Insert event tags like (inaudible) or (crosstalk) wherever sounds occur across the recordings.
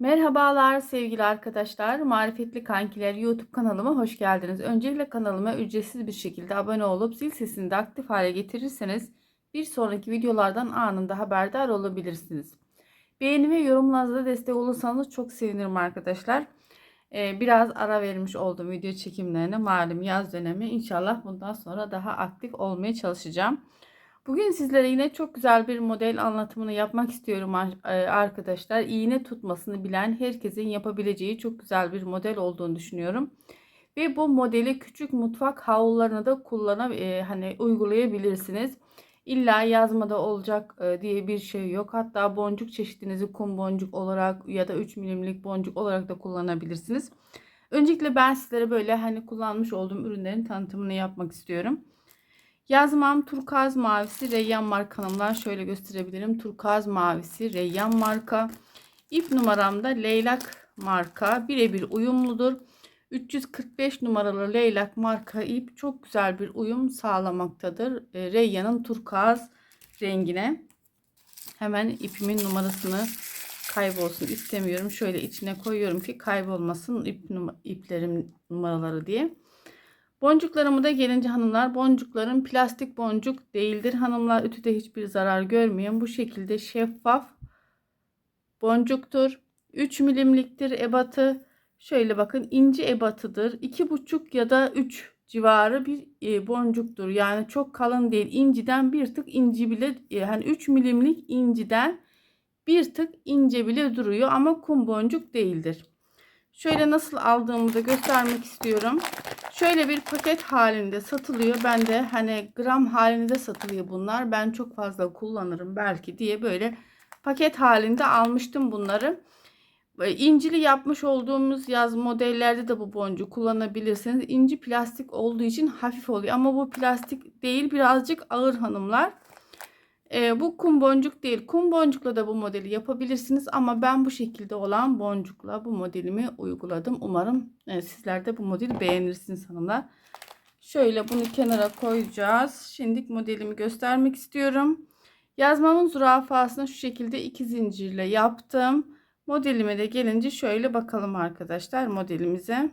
Merhabalar sevgili arkadaşlar. Marifetli Kankiler YouTube kanalıma hoş geldiniz. Öncelikle kanalıma ücretsiz bir şekilde abone olup zil sesini de aktif hale getirirseniz bir sonraki videolardan anında haberdar olabilirsiniz. Beğeni ve yorumlarınızda destek olursanız çok sevinirim arkadaşlar. Ee, biraz ara vermiş oldum video çekimlerine. Malum yaz dönemi. İnşallah bundan sonra daha aktif olmaya çalışacağım. Bugün sizlere yine çok güzel bir model anlatımını yapmak istiyorum e, arkadaşlar. İğne tutmasını bilen herkesin yapabileceği çok güzel bir model olduğunu düşünüyorum. Ve bu modeli küçük mutfak havlularına da kullanıp e, hani uygulayabilirsiniz. İlla yazmada olacak e, diye bir şey yok. Hatta boncuk çeşidinizi kum boncuk olarak ya da 3 milimlik boncuk olarak da kullanabilirsiniz. Öncelikle ben sizlere böyle hani kullanmış olduğum ürünlerin tanıtımını yapmak istiyorum. Yazmam turkuaz mavisi Reyyan marka hanımlar. Şöyle gösterebilirim. Turkuaz mavisi Reyyan marka. İp numaram da leylak marka. Birebir uyumludur. 345 numaralı leylak marka ip çok güzel bir uyum sağlamaktadır. E, Reyyan'ın turkuaz rengine. Hemen ipimin numarasını kaybolsun istemiyorum. Şöyle içine koyuyorum ki kaybolmasın ip num iplerim numaraları diye. Boncuklarımı da gelince hanımlar boncuklarım plastik boncuk değildir. Hanımlar ütüde hiçbir zarar görmeyen bu şekilde şeffaf boncuktur. 3 milimliktir ebatı. Şöyle bakın ince ebatıdır. 2,5 ya da 3 civarı bir e, boncuktur. Yani çok kalın değil. İnciden bir tık inci bile yani 3 milimlik inciden bir tık ince bile duruyor ama kum boncuk değildir. Şöyle nasıl aldığımı da göstermek istiyorum. Şöyle bir paket halinde satılıyor. Ben de hani gram halinde satılıyor bunlar. Ben çok fazla kullanırım belki diye böyle paket halinde almıştım bunları. İncili yapmış olduğumuz yaz modellerde de bu boncuğu kullanabilirsiniz. İnci plastik olduğu için hafif oluyor. Ama bu plastik değil birazcık ağır hanımlar. E, bu kum boncuk değil. Kum boncukla da bu modeli yapabilirsiniz ama ben bu şekilde olan boncukla bu modelimi uyguladım. Umarım e, sizler de bu modeli beğenirsiniz hanımlar. Şöyle bunu kenara koyacağız. Şimdi modelimi göstermek istiyorum. Yazmamın zürafasını şu şekilde iki zincirle yaptım. Modelime de gelince şöyle bakalım arkadaşlar modelimize.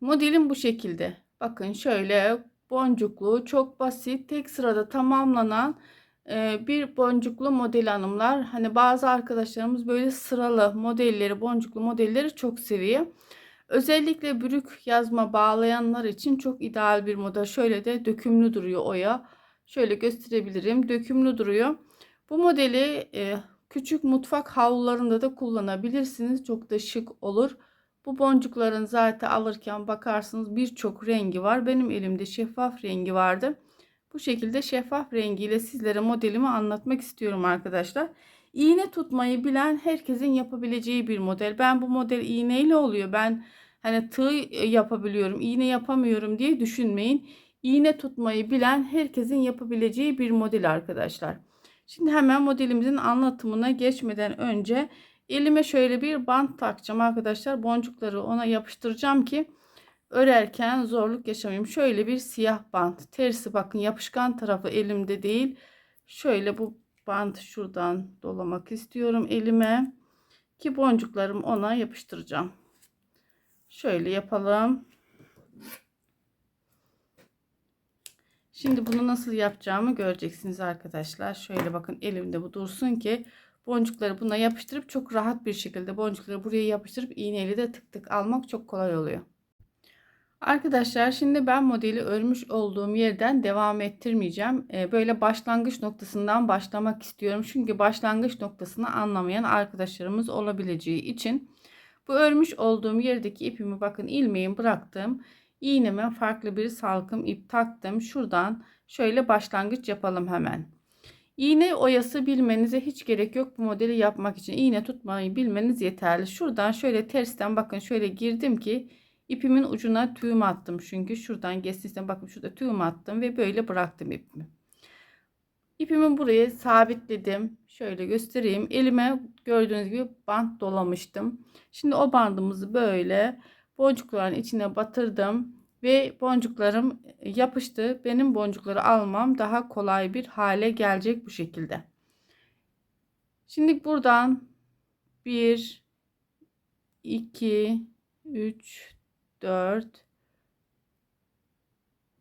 Modelim bu şekilde. Bakın şöyle boncuklu çok basit tek sırada tamamlanan e, bir boncuklu model hanımlar. Hani bazı arkadaşlarımız böyle sıralı modelleri boncuklu modelleri çok seviyor. Özellikle bürük yazma bağlayanlar için çok ideal bir model. Şöyle de dökümlü duruyor oya. Şöyle gösterebilirim. Dökümlü duruyor. Bu modeli e, küçük mutfak havlularında da kullanabilirsiniz. Çok da şık olur. Bu boncukların zaten alırken bakarsınız birçok rengi var. Benim elimde şeffaf rengi vardı. Bu şekilde şeffaf rengiyle sizlere modelimi anlatmak istiyorum arkadaşlar. İğne tutmayı bilen herkesin yapabileceği bir model. Ben bu model iğneyle oluyor. Ben hani tığ yapabiliyorum, iğne yapamıyorum diye düşünmeyin. İğne tutmayı bilen herkesin yapabileceği bir model arkadaşlar. Şimdi hemen modelimizin anlatımına geçmeden önce Elime şöyle bir bant takacağım arkadaşlar. Boncukları ona yapıştıracağım ki örerken zorluk yaşamayayım. Şöyle bir siyah bant. Tersi bakın yapışkan tarafı elimde değil. Şöyle bu bant şuradan dolamak istiyorum elime. Ki boncuklarımı ona yapıştıracağım. Şöyle yapalım. Şimdi bunu nasıl yapacağımı göreceksiniz arkadaşlar. Şöyle bakın elimde bu dursun ki boncukları buna yapıştırıp çok rahat bir şekilde boncukları buraya yapıştırıp iğneyle de tık tık almak çok kolay oluyor. Arkadaşlar şimdi ben modeli örmüş olduğum yerden devam ettirmeyeceğim. Ee, böyle başlangıç noktasından başlamak istiyorum. Çünkü başlangıç noktasını anlamayan arkadaşlarımız olabileceği için bu örmüş olduğum yerdeki ipimi bakın ilmeğimi bıraktım. İğneme farklı bir salkım ip taktım. Şuradan şöyle başlangıç yapalım hemen. İğne oyası bilmenize hiç gerek yok bu modeli yapmak için. İğne tutmayı bilmeniz yeterli. Şuradan şöyle tersten bakın şöyle girdim ki ipimin ucuna tüyüm attım. Çünkü şuradan geçtiysem bakın şurada tüyüm attım ve böyle bıraktım ipimi. İpimi buraya sabitledim. Şöyle göstereyim. Elime gördüğünüz gibi bant dolamıştım. Şimdi o bandımızı böyle boncukların içine batırdım ve boncuklarım yapıştı. Benim boncukları almam daha kolay bir hale gelecek bu şekilde. Şimdi buradan 1 2 3 4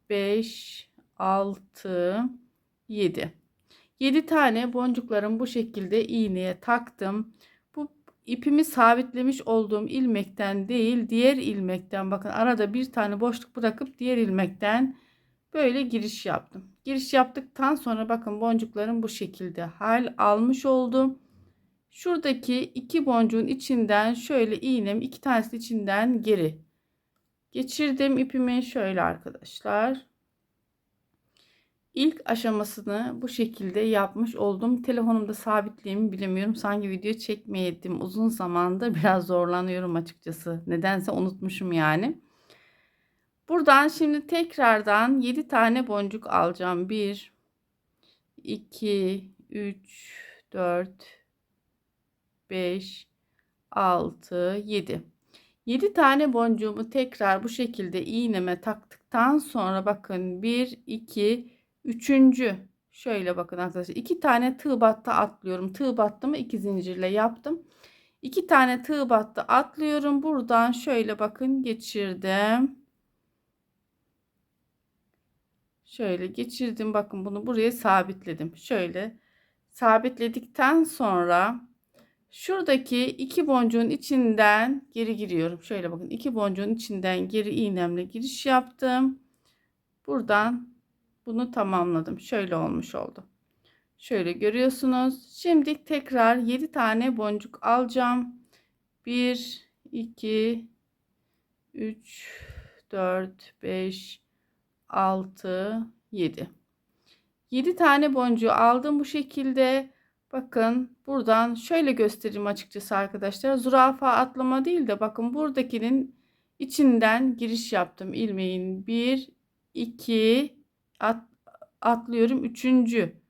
5 6 7 7 tane boncuklarım bu şekilde iğneye taktım. İpimi sabitlemiş olduğum ilmekten değil diğer ilmekten bakın arada bir tane boşluk bırakıp diğer ilmekten böyle giriş yaptım. Giriş yaptıktan sonra bakın boncuklarım bu şekilde hal almış oldu. Şuradaki iki boncuğun içinden şöyle iğnem iki tanesi içinden geri geçirdim ipimi şöyle arkadaşlar. İlk aşamasını bu şekilde yapmış oldum. Telefonumda sabitleyeyim bilemiyorum. Sanki video çekmeyettim. Uzun zamandır (laughs) biraz zorlanıyorum açıkçası. Nedense unutmuşum yani. Buradan şimdi tekrardan 7 tane boncuk alacağım. 1 2 3 4 5 6 7 7 tane boncuğumu tekrar bu şekilde iğneme taktıktan sonra bakın 1 2 Üçüncü şöyle bakın arkadaşlar iki tane tığ battı atlıyorum. Tığ battımı iki zincirle yaptım. İki tane tığ battı atlıyorum. Buradan şöyle bakın geçirdim. Şöyle geçirdim. Bakın bunu buraya sabitledim. Şöyle sabitledikten sonra şuradaki iki boncuğun içinden geri giriyorum. Şöyle bakın iki boncuğun içinden geri iğnemle giriş yaptım. Buradan bunu tamamladım. Şöyle olmuş oldu. Şöyle görüyorsunuz. Şimdi tekrar 7 tane boncuk alacağım. 1 2 3 4 5 6 7 7 tane boncuğu aldım bu şekilde. Bakın buradan şöyle göstereyim açıkçası arkadaşlar. Zürafa atlama değil de bakın buradakinin içinden giriş yaptım. ilmeğin 1 2 at, atlıyorum. Üçüncü.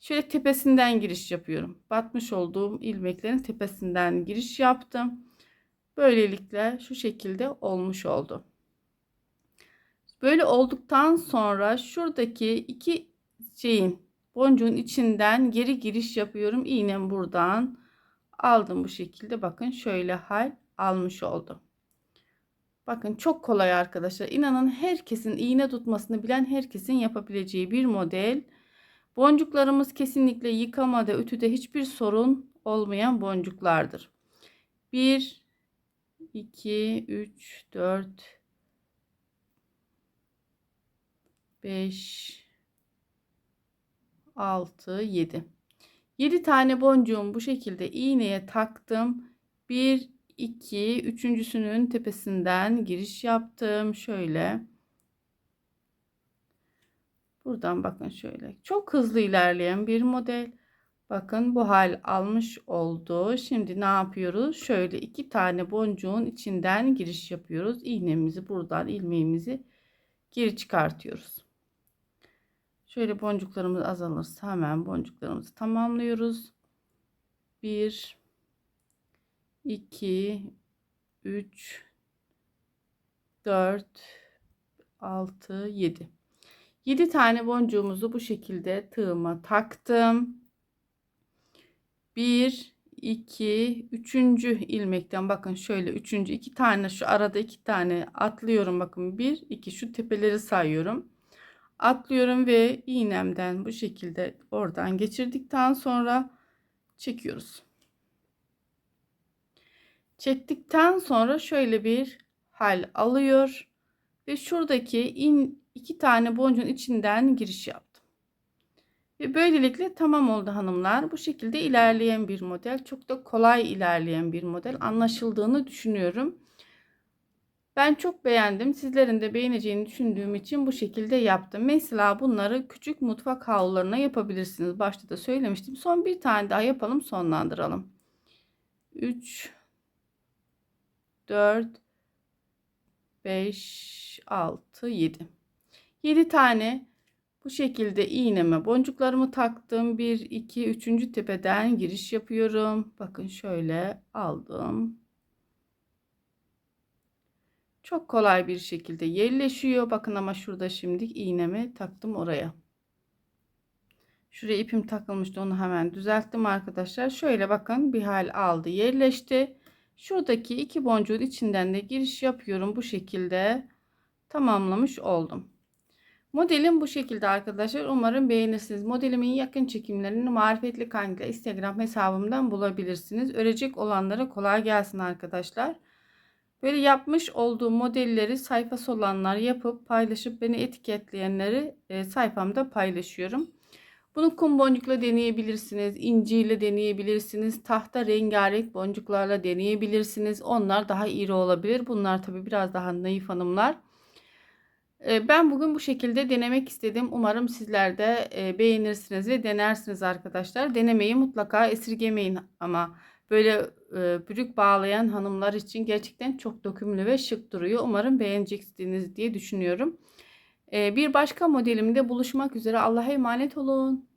Şöyle tepesinden giriş yapıyorum. Batmış olduğum ilmeklerin tepesinden giriş yaptım. Böylelikle şu şekilde olmuş oldu. Böyle olduktan sonra şuradaki iki şeyin boncuğun içinden geri giriş yapıyorum. İğnem buradan aldım bu şekilde. Bakın şöyle hal almış oldum. Bakın çok kolay arkadaşlar. İnanın herkesin iğne tutmasını bilen herkesin yapabileceği bir model. Boncuklarımız kesinlikle yıkamada, ütüde hiçbir sorun olmayan boncuklardır. 1 2 3 4 5 6 7 7 tane boncuğum bu şekilde iğneye taktım. 1 2 üçüncüsünün tepesinden giriş yaptım. Şöyle. Buradan bakın şöyle. Çok hızlı ilerleyen bir model. Bakın bu hal almış oldu. Şimdi ne yapıyoruz? Şöyle iki tane boncuğun içinden giriş yapıyoruz. İğnemizi buradan ilmeğimizi geri çıkartıyoruz. Şöyle boncuklarımız azalırsa hemen boncuklarımızı tamamlıyoruz. 1 2 3 4 6 7 7 tane boncuğumuzu bu şekilde tığıma taktım 1 2 3. ilmekten bakın şöyle 3. iki tane şu arada iki tane atlıyorum bakın 1 2 şu tepeleri sayıyorum atlıyorum ve iğnemden bu şekilde oradan geçirdikten sonra çekiyoruz Çektikten sonra şöyle bir hal alıyor ve şuradaki in iki tane boncuğun içinden giriş yaptım. Ve böylelikle tamam oldu hanımlar. Bu şekilde ilerleyen bir model. Çok da kolay ilerleyen bir model. Anlaşıldığını düşünüyorum. Ben çok beğendim. Sizlerin de beğeneceğini düşündüğüm için bu şekilde yaptım. Mesela bunları küçük mutfak havlularına yapabilirsiniz. Başta da söylemiştim. Son bir tane daha yapalım sonlandıralım. 3 4 5 6 7 7 tane bu şekilde iğneme boncuklarımı taktım 1 2 3. tepeden giriş yapıyorum bakın şöyle aldım çok kolay bir şekilde yerleşiyor bakın ama şurada şimdi iğnemi taktım oraya Şuraya ipim takılmıştı onu hemen düzelttim arkadaşlar. Şöyle bakın bir hal aldı yerleşti. Şuradaki iki boncuğun içinden de giriş yapıyorum bu şekilde tamamlamış oldum. Modelim bu şekilde arkadaşlar. Umarım beğenirsiniz. Modelimin yakın çekimlerini Marifetli Kanka Instagram hesabımdan bulabilirsiniz. Örecek olanlara kolay gelsin arkadaşlar. Böyle yapmış olduğum modelleri sayfası olanlar yapıp paylaşıp beni etiketleyenleri e, sayfamda paylaşıyorum. Bunu kum boncukla deneyebilirsiniz. inciyle deneyebilirsiniz. Tahta rengarenk boncuklarla deneyebilirsiniz. Onlar daha iri olabilir. Bunlar tabi biraz daha naif hanımlar. E, ben bugün bu şekilde denemek istedim. Umarım sizler de e, beğenirsiniz ve denersiniz arkadaşlar. Denemeyi mutlaka esirgemeyin ama böyle e, bürük bağlayan hanımlar için gerçekten çok dökümlü ve şık duruyor. Umarım beğeneceksiniz diye düşünüyorum. Bir başka modelimde buluşmak üzere. Allah'a emanet olun.